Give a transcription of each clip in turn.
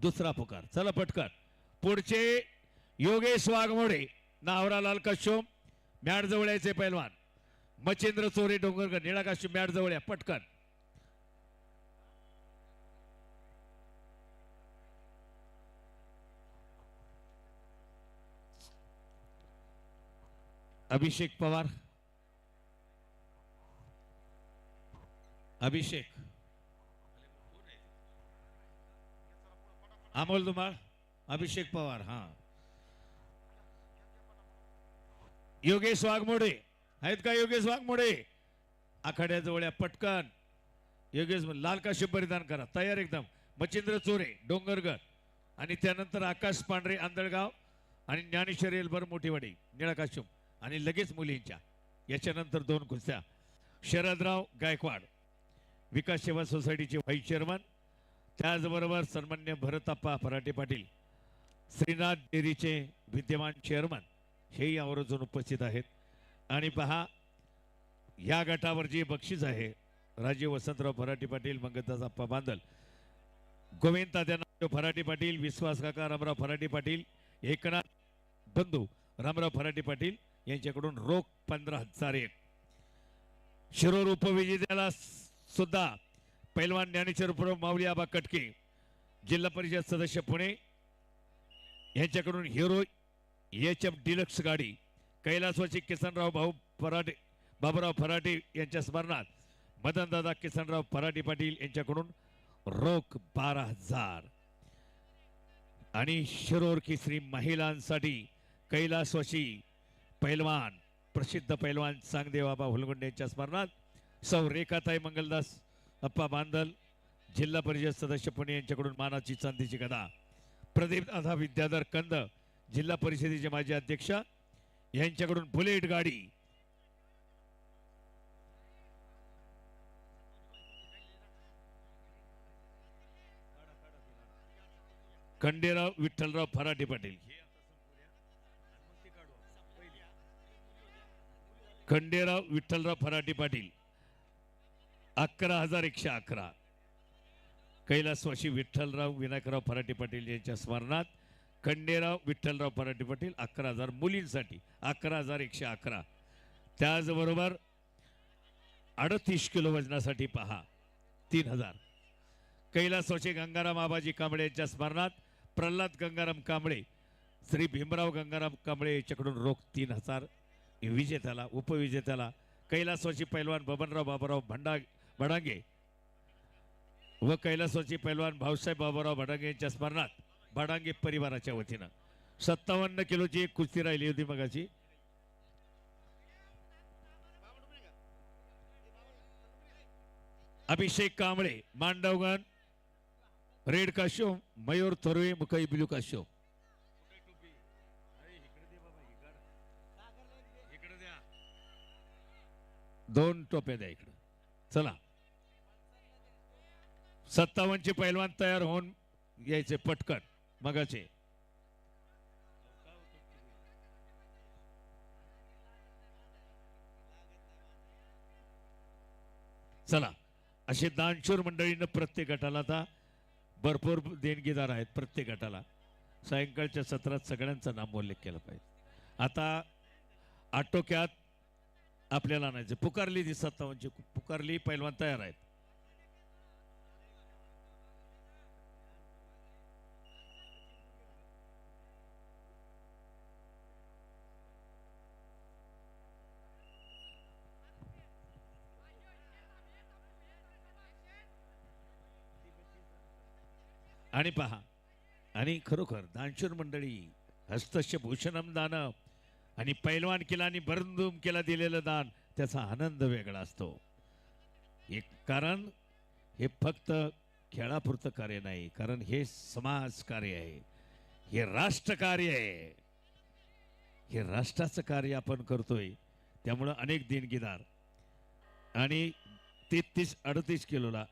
दुसरा पुकार. चला पटकन. पुढचे योगेश वाघमोडे नावरालाल कश्यम मॅट जवळ यायचे पैलवान. मच्छिंद्र चोरे डोंगरकर निळा काश्यम मॅट जवळ पटकन. अभिषेक पवार. अभिषेक. अमोल दुमाळ अभिषेक पवार हा. योगेश वाघमोडे. आहेत का योगेश वाघमोडे? आखाड्याजवळ या पटकन. योगेश लाल काशी परिधान करा. तयार एकदम. मच्छिंद्र चोरे डोंगरगड. आणि त्यानंतर आकाश पांढरे आंधळगाव. आणि ज्ञानेश्वर एलभर मोठीवाडी निळा काश्यम आणि लगेच मुलींच्या. याच्यानंतर दोन कुस्त्या. शरदराव गायकवाड. विकास सेवा सोसायटीचे व्हाईस चेअरमन. त्याचबरोबर सन्मान्य भरताप्पा फराटे पाटील श्रीनाथ डेअरीचे विद्यमान चेअरमन हेही आवर्जून उपस्थित आहेत. आणि पहा या गटावर जे बक्षीस आहे राजीव वसंतराव फराटे पाटील मंगलदास अप्पा बांदल गोविंद तात्यानाव फराटे पाटील विश्वास काका रामराव फराटे पाटील एकनाथ बंधू रामराव फराटे पाटील यांच्याकडून रोख पंधरा हजार एक शिरोर उपविजेत्याला सुद्धा पैलवान ज्ञानेश्वर पुरव माऊली आबा कटके जिल्हा परिषद सदस्य पुणे यांच्याकडून हिरो एच एफ डिलक्स गाडी कैलासवासी किसनराव भाऊ फराटे बाबूराव फराटे यांच्या स्मरणात मदनदादा किसनराव फराटे पाटील यांच्याकडून रोख बारा हजार. आणि शिरोर केसरी महिलांसाठी कैलासवासी पैलवान प्रसिद्ध पैलवान चांगदेवाबा हुलगुंडे यांच्या स्मरणात सौ रेखाताई मंगलदास अप्पा बांदल जिल्हा परिषद सदस्य पुणे यांच्याकडून मानाची चांदीची गदा प्रदीप दादा विद्याधर कंद जिल्हा परिषदेचे माजी अध्यक्ष यांच्याकडून बुलेट गाडी. खंडेराव विठ्ठलराव फराटे पाटील. खंडेराव विठ्ठलराव फराटे पाटील. अकरा हजार एकशे अकरा. कैलासवाशी विठ्ठलराव विनायकराव फराटे पाटील यांच्या स्मरणात खंडेराव विठ्ठलराव फराटे पाटील अकरा हजार मुलींसाठी अकरा हजार एकशे अकरा. त्याचबरोबर अडतीस किलो वजनासाठी पहा तीन हजार. कैलासवाशी गंगाराम आबाजी कांबळे यांच्या स्मरणात प्रल्हाद गंगाराम कांबळे श्री भीमराव गंगाराम कांबळे यांच्याकडून रोख तीन हजार. विजेत्याला उपविजेत्याला कैलासवाशी पैलवान बबनराव बाबाराव भंडा भडांगे. व कैलासवाची पैलवान भाऊसाहेब बाबाराव भडांगे यांच्या स्मरणात भडांगे परिवाराच्या वतीनं. सत्तावन्न किलोची एक कुस्ती राहिली होती मगाची अभिषेक कांबळे मांडवगण रेड काश्यो मयूर थोरवे मुखई ब्लू काश्यो दोन टोप्या द्या इकडं. चला. सत्तावन्नचे पैलवान तयार होऊन यायचे पटकन. मगाचे. चला असे दानशूर मंडळीनं प्रत्येक गटाला आता भरपूर देणगीदार आहेत प्रत्येक गटाला. सायंकाळच्या सत्रात सगळ्यांचं नामोल्लेख केला पाहिजे. आता आटोक्यात आपल्याला आणायचं. पुकारली ती सत्तावन्नची पुकारली पैलवान तयार आहेत. आणि पहा आणि खरोखर दानशूर मंडळी हस्तस्य भूषणम दान आणि पैलवान केला आणि बरंदूम केला दिलेलं दान त्याचा आनंद वेगळा असतो. एक कारण हे फक्त खेळापुरतं कार्य नाही कारण हे समाज कार्य आहे हे राष्ट्रकार्य आहे. हे राष्ट्राचं कार्य आपण करतोय त्यामुळं अनेक देणगीदार. आणि तेहतीस अडतीस किलोला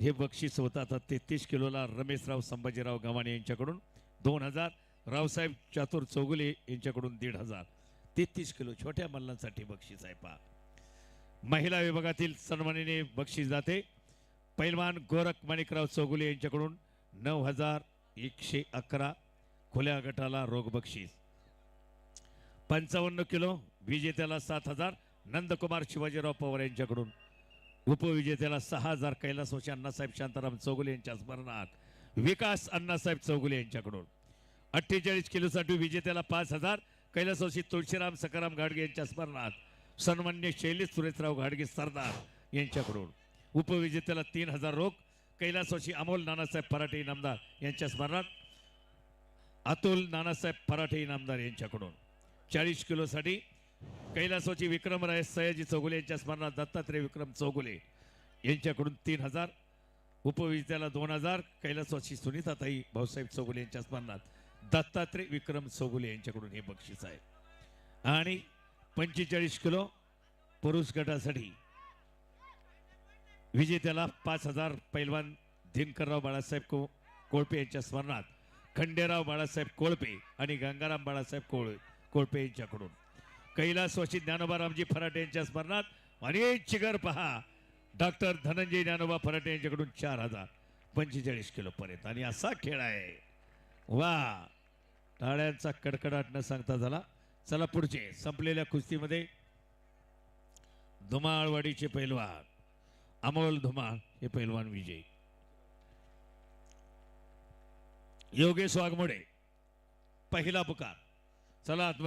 हे बक्षीस होतं. आता तेहतीस किलोला रमेशराव संभाजीराव गव्हाणे यांच्याकडून दोन हजार. रावसाहेब चातुर चौगुले यांच्याकडून दीड हजार. तेहतीस किलो छोट्या मल्लांसाठी बक्षीस आहे पहा. महिला विभागातील सन्मानीने बक्षीस जाते. पैलवान गोरख माणिकराव चौगुले यांच्याकडून नऊ हजार एकशे अकरा खुल्या गटाला रोग बक्षीस. पंचावन्न किलो विजेत्याला सात हजार. नंदकुमार शिवाजीराव पवार यांच्याकडून उपविजेत्याला सहा हजार कैलासवशी अण्णासाहेब शांताराम चौगुले यांच्या स्मरणात. विकास अण्णासाहेब चौगुले यांच्याकडून. अठ्ठेचाळीस किलोसाठी विजेत्याला पाच हजार कैलासवासी तुळशीराम सकाराम घाडगे यांच्या स्मरणात. सन्मान्य शैलेश सुरेशराव घाडगे सरदार यांच्याकडून. उपविजेत्याला तीन हजार रोख कैलासवासी अमोल नानासाहेब फराटे इनामदार यांच्या स्मरणात. अतुल नानासाहेब फराटे इनामदार यांच्याकडून. चाळीस किलोसाठी कैलासवाची विक्रमराय सयाजी चौगुले यांच्या स्मरणात दत्तात्रय विक्रम चौगुले यांच्याकडून तीन हजार उपविजेत्याला दोन हजार कैलासवासी सुनीताताई भाऊसाहेब चौगुले यांच्या स्मरणात दत्तात्रय विक्रम चौगुले यांच्याकडून हे बक्षीस आहे. आणि पंचेचाळीस किलो पुरुष गटासाठी विजेत्याला पाच हजार पैलवान दिनकरराव बाळासाहेब को कोळपे यांच्या स्मरणात खंडेराव बाळासाहेब कोळपे आणि गंगाराम बाळासाहेब कोळ कोळपे यांच्याकडून. कैलासवासी ज्ञानोबा रामजी फराटे यांच्या स्मरणात आणि चिगर पहा डॉक्टर धनंजय ज्ञानोबा फराटे यांच्याकडून चार हजार पंचेचाळीस किलो पर्यंत. आणि असा खेळ आहे. वा! टाळ्यांचा कडकडाट न सांगता झाला. चला पुढचे संपलेल्या कुस्तीमध्ये धुमाळवाडीचे पैलवान अमोल धुमाळ हे पैलवान विजयी. योगेश वाघमोडे पहिला पुकार. चला आतमध्ये.